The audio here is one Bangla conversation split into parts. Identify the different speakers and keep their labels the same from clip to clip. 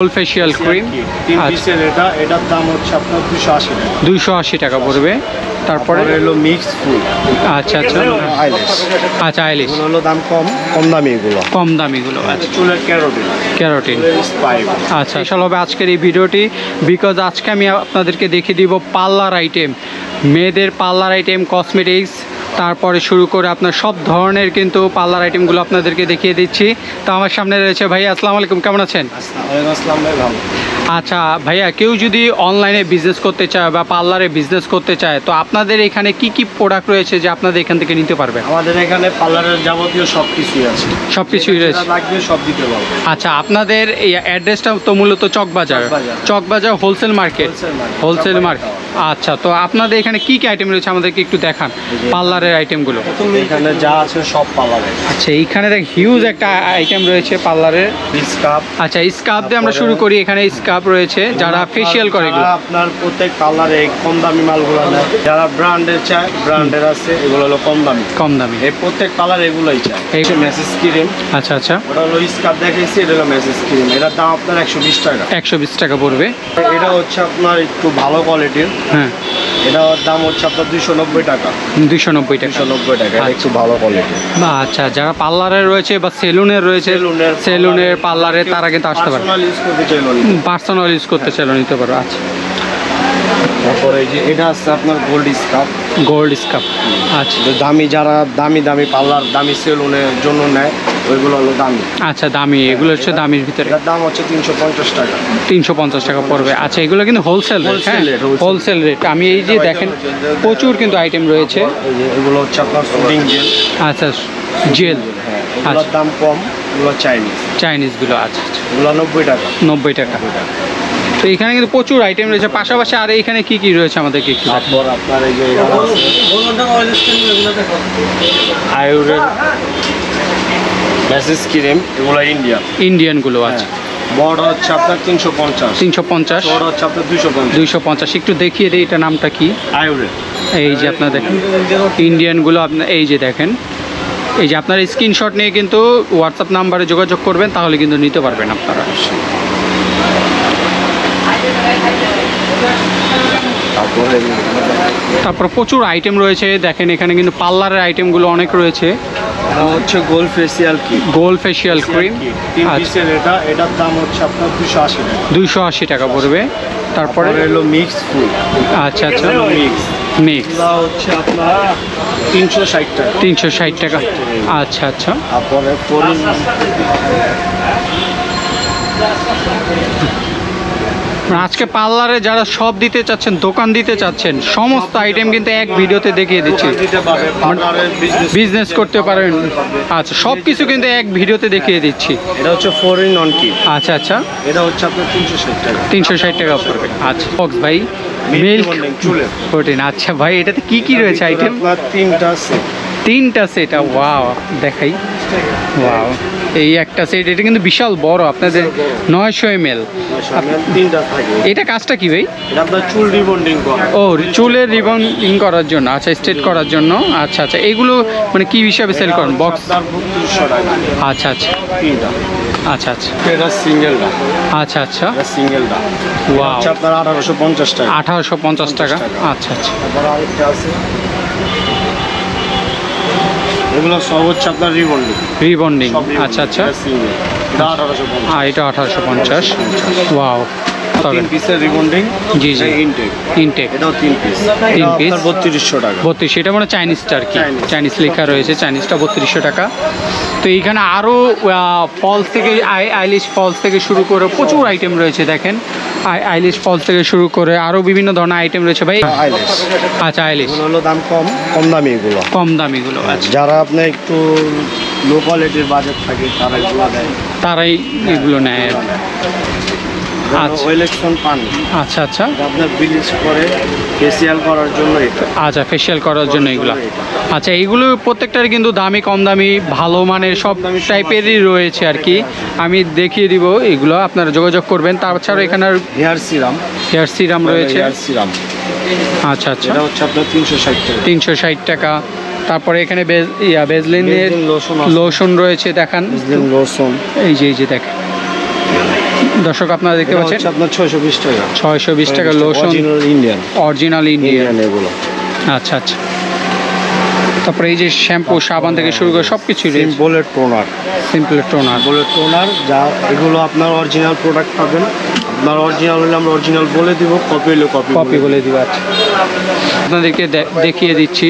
Speaker 1: ফুল ফেশিয়াল ক্রিম
Speaker 2: তিন
Speaker 1: আচ্ছা
Speaker 2: পিসের এটা এটার দাম হচ্ছে আপনার দুশো আশি টাকা
Speaker 1: দুইশো আশি টাকা পড়বে তারপরে
Speaker 2: হলো মিক্স ফুল
Speaker 1: আচ্ছা আচ্ছা
Speaker 2: আইলেস
Speaker 1: আচ্ছা আইলিশ
Speaker 2: হলো দাম কম কম দামি এগুলো
Speaker 1: কম দামিগুলো আচ্ছা
Speaker 2: চুলের ক্যারোটিন
Speaker 1: ক্যারোটিন আচ্ছা আসলে হবে আজকের এই ভিডিওটি বিকজ আজকে আমি আপনাদেরকে দেখিয়ে দিব পার্লার আইটেম মেয়েদের পার্লার আইটেম কসমেটিক্স তারপরে শুরু করে আপনার সব ধরনের কিন্তু পার্লার আইটেমগুলো আপনাদেরকে দেখিয়ে দিচ্ছি। তো আমার সামনে রয়েছে ভাই আসসালামু আলাইকুম কেমন আছেন? আচ্ছা ভাইয়া কেউ যদি অনলাইনে বিজনেস করতে চায় বা পার্লারে বিজনেস করতে চায় তো আপনাদের এখানে কি কি প্রোডাক্ট রয়েছে যে আপনাদের এখান থেকে নিতে পারবেন
Speaker 2: আমাদের এখানে পার্লারের যাবতীয় সব কিছুই আছে।
Speaker 1: সব কিছুই রয়েছে।
Speaker 2: লাগবে সব দিতে পারব।
Speaker 1: আচ্ছা আপনাদের এই অ্যাড্রেসটা তো মূলত Chawkbazar.
Speaker 2: Chawkbazar.
Speaker 1: Wholesale market wholesale market আচ্ছা তো আপনাদের এখানে কি কি আইটেম রয়েছে? আমাদেরকে একটু দেখান পার্লারের আইটেমগুলো
Speaker 2: এখানে যা আছে সব পার্লারে।
Speaker 1: আচ্ছা এইখানে দেখ হিউজ একটা আইটেম রয়েছে পার্লারের।
Speaker 2: স্কাপ
Speaker 1: আচ্ছা স্কাপ দিয়ে আমরা শুরু করি এখানে স্কাপ রয়েছে যারা ফেসিয়াল করে এগুলো।
Speaker 2: আপনার প্রত্যেক পার্লারে কম দামি মালগুলো নেয় যারা ব্র্যান্ডের চায় ব্র্যান্ডের আছে এগুলো হলো কম দামি।
Speaker 1: কম দামি।
Speaker 2: এই প্রত্যেক কালার এগুলোই চায়।
Speaker 1: এই-
Speaker 2: এই মেসেজ ক্রিম
Speaker 1: আচ্ছা আচ্ছা।
Speaker 2: ওটা হলো স্কাপ দেখাইছি এটা হলো মেসেজ ক্রিম এটার দাম আপনার একশো বিশ টাকা।
Speaker 1: একশো বিশ টাকা পড়বে।
Speaker 2: এটা হচ্ছে আপনার একটু ভালো কোয়ালিটির
Speaker 1: হ্যাঁ।
Speaker 2: এটার দাম হচ্ছে আপনার দুশো নব্বই টাকা।
Speaker 1: দুইশো নব্বই টাকা।
Speaker 2: নব্বই টাকা এটা একটু ভালো কোয়ালিটির
Speaker 1: বা আচ্ছা যারা পার্লারে রয়েছে বা সেলুনের রয়েছে
Speaker 2: সেলুনের
Speaker 1: পার্লারে। তারা কিন্তু আসতে পারে।
Speaker 2: পার্সোনাল ইউজ করতে চাইলো
Speaker 1: পার্সোনাল ইউজ করতে চাইলে নিতে পারো আচ্ছা।
Speaker 2: তারপরে যে এটা আছে আপনার গোল্ড স্কাপ
Speaker 1: গোল্ড স্কাপ আচ্ছা।
Speaker 2: দামি যারা দামি দামি পার্লার দামি সেলুনের জন্য নেয় ওইগুলো হলো দামি
Speaker 1: আচ্ছা দামি এগুলো হচ্ছে দামির ভিতরে
Speaker 2: দাম হচ্ছে তিনশো পঞ্চাশ টাকা
Speaker 1: তিনশো পঞ্চাশ টাকা পড়বে আচ্ছা এগুলো কিন্তু হোলসেল রেট হ্যাঁ হোলসেল রেট আমি এই যে দেখেন প্রচুর কিন্তু আইটেম রয়েছে
Speaker 2: এগুলো হচ্ছে আপনার ফুডিং জেল
Speaker 1: আচ্ছা জেল
Speaker 2: হ্যাঁ এগুলোর
Speaker 1: আচ্ছা।
Speaker 2: দাম কম এগুলো চাইনিজ
Speaker 1: চাইনিজগুলো আচ্ছা আচ্ছা
Speaker 2: এগুলো নব্বই টাকা
Speaker 1: নব্বই টাকা তো এখানে কিন্তু প্রচুর আইটেম রয়েছে পাশাপাশি আর এইখানে কি কি রয়েছে আমাদেরকে একটু।
Speaker 2: আপনার এই যে আয়ুরের মেসেজ ক্রিম এগুলো ইন্ডিয়া
Speaker 1: ইন্ডিয়ানগুলো আছে
Speaker 2: বড় হচ্ছে আপনার তিনশো পঞ্চাশ।
Speaker 1: তিনশো পঞ্চাশ।
Speaker 2: ছোট হচ্ছে আপনার দুশো পঞ্চাশ।
Speaker 1: দুইশো পঞ্চাশ। একটু দেখিয়ে দিই এটা নামটা কি?
Speaker 2: আয়ুরের
Speaker 1: এই যে আপনার দেখেন ইন্ডিয়ানগুলো আপনার এই যে দেখেন এই যে আপনার স্ক্রিনশট নিয়ে কিন্তু হোয়াটসঅ্যাপ নাম্বারে যোগাযোগ করবেন তাহলে কিন্তু নিতে পারবেন আপনারা।
Speaker 2: তারপরে
Speaker 1: তারপর প্রচুর আইটেম রয়েছে। দেখেন এখানে কিন্তু পার্লারের আইটেমগুলো অনেক রয়েছে।
Speaker 2: এটা হচ্ছে gold facial kit
Speaker 1: gold facial cream. আচ্ছা।
Speaker 2: এটা এটার দাম হচ্ছে আপনার দুশো আশি টাকা।
Speaker 1: দুইশো আশি টাকা পড়বে। তারপরে?
Speaker 2: হলো মিক্স ফুল
Speaker 1: আচ্ছা আচ্ছা।
Speaker 2: মিক্স
Speaker 1: মিক্স
Speaker 2: হচ্ছে আপনার তিনশো ষাট টাকা।
Speaker 1: তিনশো ষাট টাকা। আচ্ছা আচ্ছা।
Speaker 2: তারপরে
Speaker 1: আজকে পার্লারে যারা সব দিতে চাচ্ছেন দোকান দিতে চাচ্ছেন সমস্ত আইটেম কিন্তু এক ভিডিওতে দেখিয়ে দিচ্ছি।
Speaker 2: বিজনেস
Speaker 1: করতে পারেন। আচ্ছা সব কিছু কিন্তু এক ভিডিওতে দেখিয়ে দিচ্ছি।
Speaker 2: এটা হচ্ছে ফরিন নন কি
Speaker 1: আচ্ছা আচ্ছা।
Speaker 2: এটা হচ্ছে আপনার তিনশো ষাট টাকা।
Speaker 1: তিনশো ষাট টাকা পড়বে। আচ্ছা বক্স ভাই মিল্ক প্রোটিন আচ্ছা ভাই এটাতে কি কি রয়েছে আইটেম
Speaker 2: তিনটা set।
Speaker 1: তিনটা সেট ওয়াও দেখাই। ওয়াও এই একটা সেট এটা কিন্তু বিশাল বড় আপনাদের নয়শো এম এল এটা কাজটা কি ভাই?
Speaker 2: এটা আপনার চুল রিবন্ডিং
Speaker 1: ও চুলের রিবন্ডিং করার জন্য আচ্ছা স্ট্রেট করার জন্য। আচ্ছা আচ্ছা এগুলো মানে কি হিসাবে সেল করেন? বক্স আচ্ছা আচ্ছা। আচ্ছা আচ্ছা।
Speaker 2: এটা সিঙ্গেলটা
Speaker 1: আচ্ছা আচ্ছা।
Speaker 2: এটা সিঙ্গেলটা
Speaker 1: ওয়াও
Speaker 2: হচ্ছে আপনার আঠারোশো পঞ্চাশ টাকা।
Speaker 1: আঠারোশো পঞ্চাশ টাকা। আচ্ছা আচ্ছা।
Speaker 2: আছে। এগুলো সব হচ্ছে আপনার রিবন্ডিং।
Speaker 1: রিবন্ডিং আচ্ছা আচ্ছা।
Speaker 2: সিঙ্গেল। এটা আঠারোশো পঞ্চাশ।
Speaker 1: ওয়াও
Speaker 2: তিন পিসের রিবন্ডিং
Speaker 1: জি, জি।
Speaker 2: ইনটেক
Speaker 1: ইনটেক
Speaker 2: এটাও তিন পিস
Speaker 1: তিন।
Speaker 2: আপনার বত্রিশশো টাকা।
Speaker 1: বত্রিশ এটা মানে চাইনিজটা আর কি চাইনিজ লেখা রয়েছে চাইনিজটা বত্রিশশো টাকা। তো এইখানে আরও ফলস থেকে আই আইলিশ ফলস থেকে শুরু করে প্রচুর আইটেম রয়েছে দেখেন। আইলিশ ফল থেকে শুরু করে আরও বিভিন্ন ধরনের আইটেম রয়েছে ভাই?
Speaker 2: আইলিশ।
Speaker 1: আচ্ছা আইলিশ।
Speaker 2: হলো দাম কম কম দামি এগুলো।
Speaker 1: কম দামিগুলো আচ্ছা।
Speaker 2: যারা আপনার একটু লো কোয়ালিটির বাজেট থাকে তারা এগুলো দেয়।
Speaker 1: তারাই এগুলো নেয়। আচ্ছা।
Speaker 2: ইলেকশন পান
Speaker 1: আচ্ছা আচ্ছা।
Speaker 2: আপনার ব্লিচ করে ফেসিয়াল করার জন্য
Speaker 1: আচ্ছা ফেশিয়াল করার জন্য এগুলো। আচ্ছা এইগুলো প্রত্যেকটার কিন্তু দামি কম দামি ভালো মানের সব টাইপেরই রয়েছে আর কি। আমি দেখিয়ে দিব এগুলো আপনারা যোগাযোগ করবেন। তাছাড়া এখানে
Speaker 2: হেয়ার সিরাম।
Speaker 1: হেয়ার সিরাম রয়েছে।
Speaker 2: Hair serum.
Speaker 1: আচ্ছা আচ্ছা।
Speaker 2: এটা হচ্ছে আপনার তিনশো ষাট টাকা।
Speaker 1: তিনশো ষাট টাকা। তারপরে এখানে বেজ ইয়া বেজলিনের লোশন রয়েছে দেখান।
Speaker 2: লোশন।
Speaker 1: এই যে এই যে দেখেন। দর্শক আপনারা দেখতে পাচ্ছেন?
Speaker 2: আপনার ছয়শো বিশ টাকা।
Speaker 1: ছয়শো বিশ টাকা লোশন
Speaker 2: ইন্ডিয়ান
Speaker 1: অরিজিনাল
Speaker 2: ইন্ডিয়ান এগুলো।
Speaker 1: আচ্ছা আচ্ছা। তারপরে এই যে শ্যাম্পু সাবান থেকে শুরু করে সব কিছুই
Speaker 2: bullet toner
Speaker 1: simple toner
Speaker 2: bullet toner যা এগুলো আপনার অরিজিনাল প্রোডাক্ট পাবেন। আপনার অরিজিনাল হলে আমরা অরিজিনাল বলে দিব কপি হলে কপি
Speaker 1: কপি বলে দিবা আচ্ছা। আপনাদেরকে দেখিয়ে দিচ্ছি।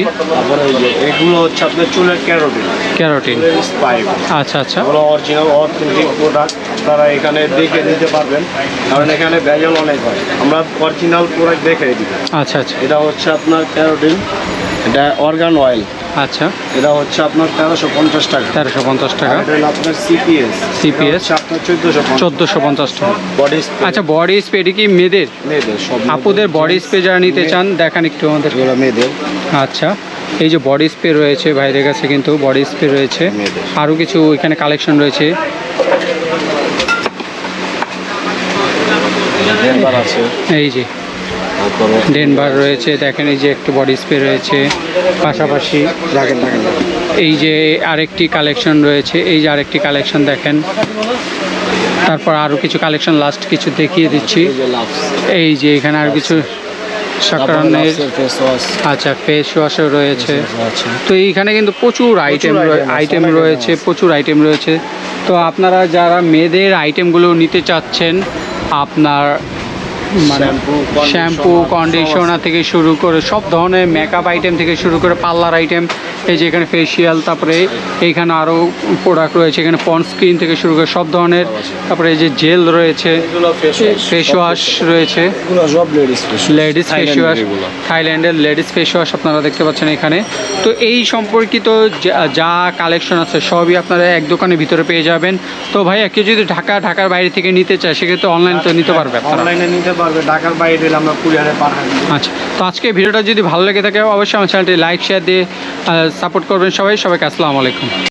Speaker 2: এগুলো হচ্ছে আপনার চুলের ক্যারোটিন।
Speaker 1: ক্যারোটিন। আচ্ছা আচ্ছা।
Speaker 2: ওগুলো অরিজিনাল অথেন্টিক প্রোডাক্ট তারা এখানে দেখে নিতে পারবেন। কারণ এখানে ভেজাল অনেক হয়। আমরা অরিজিনাল প্রোডাক্ট দেখে দিই।
Speaker 1: আচ্ছা আচ্ছা।
Speaker 2: এটা হচ্ছে আপনার ক্যারোটিন। এটা অর্গান অয়েল
Speaker 1: আচ্ছা।
Speaker 2: এটা হচ্ছে আপনার তেরোশো পঞ্চাশ টাকা।
Speaker 1: তেরোশো পঞ্চাশ টাকা।
Speaker 2: এটা আপনার সিপিএস
Speaker 1: CPS
Speaker 2: আপনার চোদ্দোশো
Speaker 1: চোদ্দোশো পঞ্চাশ টাকা।
Speaker 2: বডি
Speaker 1: আচ্ছা বডি স্প্রে কি মেয়েদের?
Speaker 2: মেয়েদের সব
Speaker 1: আপুদের বডি স্প্রে যারা নিতে চান দেখান একটু আমাদের।
Speaker 2: মেয়েদের।
Speaker 1: আচ্ছা এই যে বডি স্প্রে রয়েছে ভাইদের কাছে কিন্তু বডি স্প্রে রয়েছে। আরও কিছু এখানে কালেকশন রয়েছে। এই যে ডেনভার রয়েছে দেখেন এই যে একটু বডি স্প্রে রয়েছে পাশাপাশি এই যে আরেকটি কালেকশন রয়েছে এই যে আরেকটি কালেকশন দেখেন। তারপর আরও কিছু কালেকশন লাস্ট কিছু দেখিয়ে দিচ্ছি।
Speaker 2: এই যে
Speaker 1: এখানে আর কিছু সাকরানের আচ্ছা ফেস ওয়াশও রয়েছে। তো এইখানে কিন্তু প্রচুর আইটেম আইটেম রয়েছে প্রচুর আইটেম রয়েছে। তো আপনারা যারা মেয়েদের আইটেমগুলো নিতে চাচ্ছেন আপনার মানে শ্যাম্পু কন্ডিশনার থেকে শুরু করে সব ধরনের মেকআপ আইটেম থেকে শুরু করে পার্লার আইটেম এই যে এখানে ফেসিয়াল তারপরে এইখানে আরও প্রোডাক্ট রয়েছে এখানে পন স্ক্রিন থেকে শুরু করে সব ধরনের তারপরে এই যে জেল রয়েছে
Speaker 2: ফেস
Speaker 1: ওয়াশ রয়েছে।
Speaker 2: লেডিস ফেস
Speaker 1: ওয়াশ থাইল্যান্ডের লেডিস ফেস ওয়াশ আপনারা দেখতে পাচ্ছেন এখানে। তো এই সম্পর্কিত যা- যা কালেকশন আছে সবই আপনারা এক দোকানের ভিতরে পেয়ে যাবেন। তো ভাইয়া কেউ যদি ঢাকা ঢাকার বাইরে থেকে নিতে চায় সেক্ষেত্রে অনলাইন তো নিতে পারবে
Speaker 2: অনলাইনে নিতে পারবে ঢাকার বাইরে হলে আমরা কুরিয়ারে পাঠাই
Speaker 1: আচ্ছা তো আজকে ভিডিওটা যদি ভালো লেগে থাকে অবশ্যই আমার চ্যানেলটি লাইক শেয়ার দিয়ে সাপোর্ট করবেন সবাই। সবাইকে আসসালামু আলাইকুম।